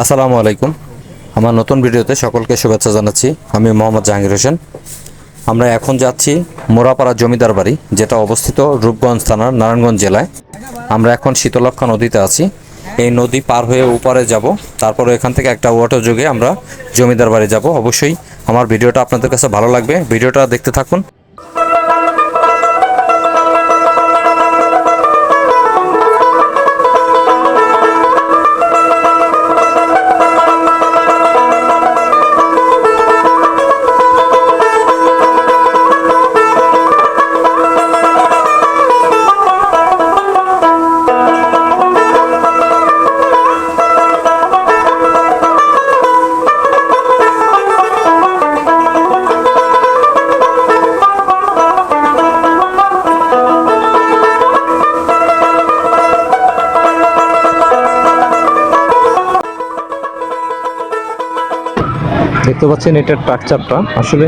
আসসালামু আলাইকুম। আমার নতুন ভিডিওতে সকলকে শুভেচ্ছা জানাচ্ছি। আমি মোহাম্মদ জাহাঙ্গীর হোসেন। আমরা এখন যাচ্ছি মোরাপাড়া জমিদার বাড়ি, যেটা অবস্থিত রূপগঞ্জ থানার নারায়ণগঞ্জ জেলায়। আমরা এখন শীতলক্ষা নদীতে আছি। এই নদী পার হয়ে উপরে যাব। তারপরে এখান থেকে একটা ওয়াটার যোগে আমরা জমিদার বাড়ি যাব। অবশ্যই আমার ভিডিওটা আপনাদের কাছে ভালো লাগবে। ভিডিওটা দেখতে থাকুন। দেখতে পাচ্ছেন এটার স্ট্রাকচারটা। আসলে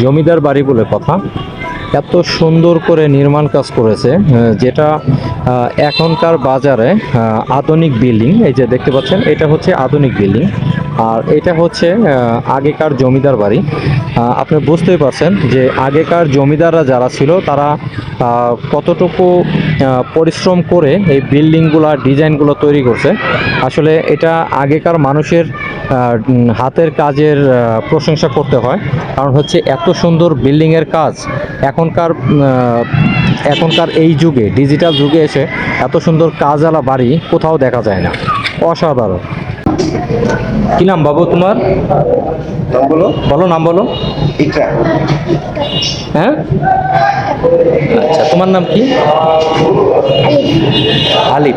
জমিদার বাড়ি বলে কথা। এত সুন্দর করে নির্মাণ কাজ করেছে যেটা এখনকার বাজারে আধুনিক বিল্ডিং। এই যে দেখতে পাচ্ছেন, এটা হচ্ছে আধুনিক বিল্ডিং। আর এটা হচ্ছে আগেকার জমিদার বাড়ি। আপনি বুঝতেই পারছেন যে আগেকার জমিদাররা যারা ছিল, তারা কতটুকু পরিশ্রম করে এই বিল্ডিংগুলো, ডিজাইনগুলো তৈরি করছে। আসলে এটা আগেকার মানুষের হাতের কাজের প্রশংসা করতে হয়। কারণ হচ্ছে এত সুন্দর বিল্ডিংয়ের কাজ এখনকার এখনকার এই যুগে ডিজিটাল যুগে এসে এত সুন্দর কাজওয়ালা বাড়ি কোথাও দেখা যায় না। অসাধারণ। কি নাম বাবু তোমার? নাম বলো। বলো নাম বলো। ইকরা হ্যাঁ? আচ্ছা তোমার নাম কি? আলিফ।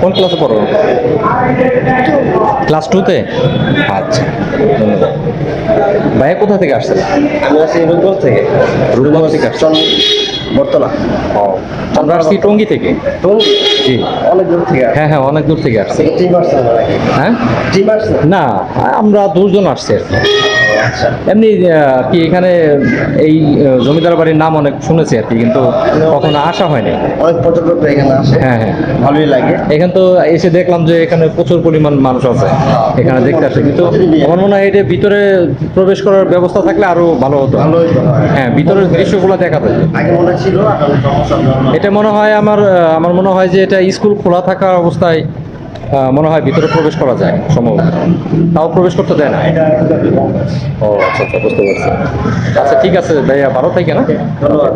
কোন ক্লাসে পড়ো? ক্লাস টুতে আচ্ছা। ধন্যবাদ ভাইয়া কোথা থেকে আসছে? আমি আছি রূপগঞ্জ থেকে। রূপগঞ্জ থেকে আসছে। চন বর্তলা ও আমরা আসছি টঙ্গি থেকে? টঙ্গী? জি। অনেক দূর থেকে হ্যাঁ হ্যাঁ অনেক দূর থেকে আসছে। আসছে হ্যাঁ? আসছে? না আমরা দুজন আসছি আর কি। এমনি কি এখানে এই জমিদার বাড়ির নাম অনেক শুনেছি আর কি কিন্তু কখনো আসা হয়নি। অনেক পর্যটক এখানে আসে। হ্যাঁ হ্যাঁ। ভালোই লাগে। এখানে তো এসে দেখলাম যে এখানে প্রচুর পরিমাণ মানুষ আছে এখানে দেখতে আসে। কিন্তু আমার মনে হয় এটা ভিতরে প্রবেশ করার ব্যবস্থা থাকলে আরও ভালো হতো। হয়। ভিতরের দৃশ্যগুলো দেখা যায়। এটা মনে হয় আমার আমার মনে হয় যে এটা স্কুল খোলা থাকা অবস্থায় মনে হয় ভিতরে প্রবেশ করা যায়, সম্ভবত। তাও প্রবেশ করতে দেয় না? ও আচ্ছা আচ্ছা বুঝতে পারছি। আচ্ছা ঠিক আছে ভাইয়া, ভালো থাকে না ধন্যবাদ।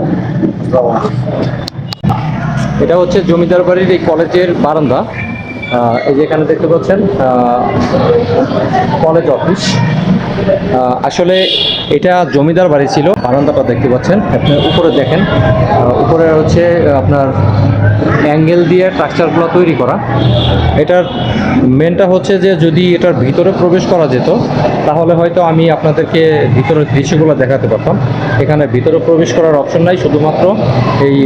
এটা হচ্ছে জমিদার বাড়ির এই কলেজের বারান্দা। এই যে এখানে দেখতে পাচ্ছেন কলেজ অফিস। আসলে এটা জমিদার বাড়ি ছিল, বারান্দাটা দেখতে পাচ্ছেন। আপনি উপরে দেখেন উপরে হচ্ছে আপনার অ্যাঙ্গেল দিয়ে স্ট্রাকচারগুলো তৈরি করা। এটার মেনটা হচ্ছে যে যদি এটার ভিতরে প্রবেশ করা যেত, তাহলে হয়তো আমি আপনাদেরকে ভিতরের দৃশ্যগুলো দেখাতে পারতাম। এখানে ভিতরে প্রবেশ করার অপশন নাই, শুধুমাত্র এই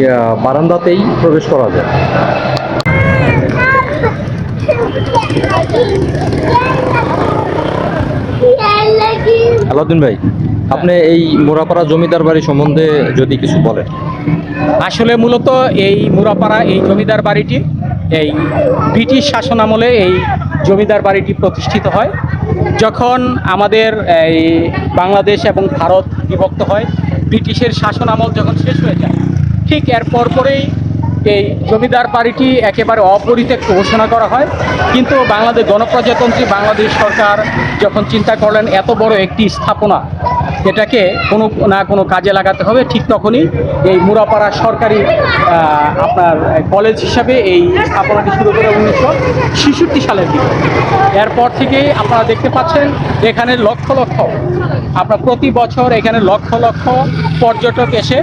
বারান্দাতেই প্রবেশ করা যায়। আলাউদ্দিন ভাই আপনি এই মোরাপাড়া জমিদার বাড়ি সম্বন্ধে যদি কিছু বলেন। আসলে মূলত এই মুরাপাড়া এই জমিদার বাড়িটি এই ব্রিটিশ শাসন আমলে এই জমিদার বাড়িটি প্রতিষ্ঠিত হয়। যখন আমাদের এই বাংলাদেশ এবং ভারত বিভক্ত হয় ব্রিটিশের শাসন আমল যখন শেষ হয়ে যায় ঠিক এর পরপরেই এই জমিদার বাড়িটি একেবারে অপরিত্যক্ত ঘোষণা করা হয়। কিন্তু বাংলাদেশ গণপ্রজাতন্ত্রী বাংলাদেশ সরকার যখন চিন্তা করলেন, এত বড় একটি স্থাপনা এটাকে কোনো না কোনো কাজে লাগাতে হবে, ঠিক তখনই এই মুরাপাড়া সরকারি আপনার কলেজ হিসাবে এই স্থাপনাটি শুরু করে উনিশশো ছেষট্টি সালের দিকে। এরপর থেকেই আপনারা দেখতে পাচ্ছেন এখানে লক্ষ লক্ষ, আপনার প্রতি বছর এখানে লক্ষ লক্ষ পর্যটক এসে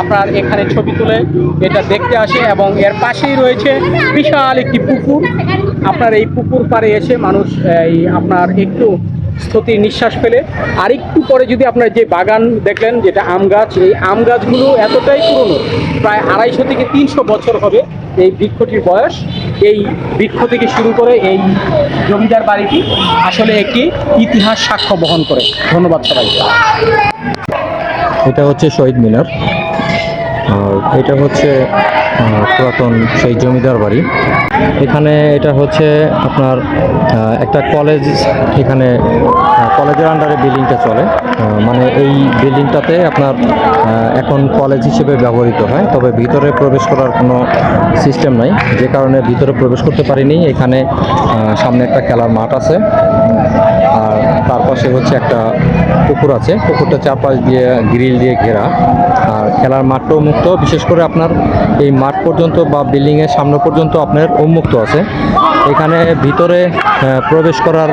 আপনার এখানে ছবি তুলে এটা দেখতে আসে এবং এর পাশেই রয়েছে বিশাল একটি পুকুর। আপনার এই পুকুর পাড়ে এসে মানুষ, এই আপনার একটু স্থির নিঃশ্বাস ফেলে। আরেকটু পরে যদি আপনার যে বাগান দেখলেন, যেটা আম গাছ, এই আম গাছগুলো এতটাই পুরনো, প্রায় আড়াইশো থেকে তিনশো বছর হবে এই বৃক্ষটির বয়স। এই বৃক্ষ থেকে শুরু করে এই জমিদার বাড়িটি আসলে একটি ইতিহাস সাক্ষ্য বহন করে। ধন্যবাদ সবাইকে। এটা হচ্ছে শহীদ মিনার। আর এটা হচ্ছে পুরাতন সেই জমিদার বাড়ি। এখানে এটা হচ্ছে আপনার একটা কলেজ, এখানে কলেজের আন্ডারে বিল্ডিংটা চলে। মানে এই বিল্ডিংটাতে আপনার এখন কলেজ হিসেবে ব্যবহৃত হয়, তবে ভিতরে প্রবেশ করার কোনো সিস্টেম নাই। যে কারণে ভিতরে প্রবেশ করতে পারিনি। এখানে সামনে একটা খেলার মাঠ আছে। আর তার পাশে হচ্ছে একটা পুকুর আছে। পুকুরটা চারপাশ দিয়ে গ্রিল দিয়ে ঘেরা। আর খেলার মাঠটাও মুক্ত। বিশেষ করে আপনার এই মাঠ পর্যন্ত বা বিল্ডিংয়ের সামনে পর্যন্ত আপনার উন্মুক্ত আছে। এখানে ভিতরে প্রবেশ করার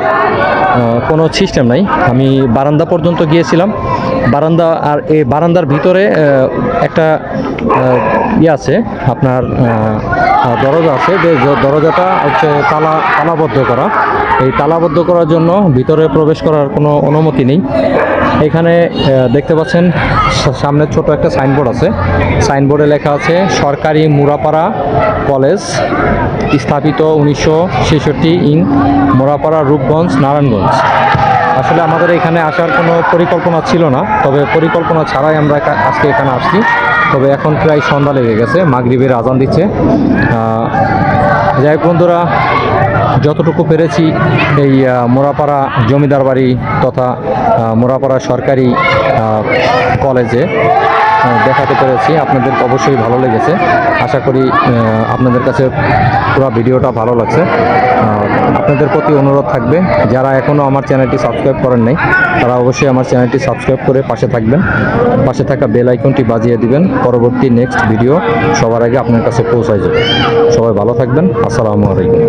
কোনো সিস্টেম নাই। আমি বারান্দা পর্যন্ত গিয়েছিলাম। বারান্দা আর এই বারান্দার ভিতরে একটা ইয়ে আছে, আপনার দরজা আছে। যে দরজাটা হচ্ছে তালা, তালাবদ্ধ করা। এই তালাবদ্ধ করার জন্য ভিতরে প্রবেশ করার কোনো অনুমতি নেই। এখানে দেখতে পাচ্ছেন সামনে ছোট একটা সাইনবোর্ড আছে। সাইনবোর্ডে লেখা আছে, সরকারি মুরাপাড়া কলেজ, স্থাপিত উনিশশো ছেষট্টি ইন মোরাপাড়া রূপগঞ্জ, নারায়ণগঞ্জ। আসলে আমাদের এখানে আসার কোনো পরিকল্পনা ছিল না, তবে পরিকল্পনা ছাড়াই আমরা আজকে এখানে আসছি। তবে এখন প্রায় সন্ধ্যা লেগে গেছে, মাগরিবের আজান দিচ্ছে। যাই হোক বন্ধুরা যতটুকু পেরেছি এই মোরাপাড়া জমিদার বাড়ি তথা মোরাপাড়া সরকারি কলেজে দেখাতে পেরেছি। আপনাদের অবশ্যই ভালো লেগেছে। আশা করি আপনাদের কাছে পুরো ভিডিওটা ভালো লাগছে। আপনাদের প্রতি অনুরোধ থাকবে, যারা এখনও আমার চ্যানেলটি সাবস্ক্রাইব করেন নাই, তারা অবশ্যই আমার চ্যানেলটি সাবস্ক্রাইব করে পাশে থাকবেন। পাশে থাকা বেল আইকনটি বাজিয়ে দিবেন। পরবর্তী নেক্সট ভিডিও সবার আগে আপনার কাছে পৌঁছায় যাবে। সবাই ভালো থাকবেন। আসসালামু আলাইকুম।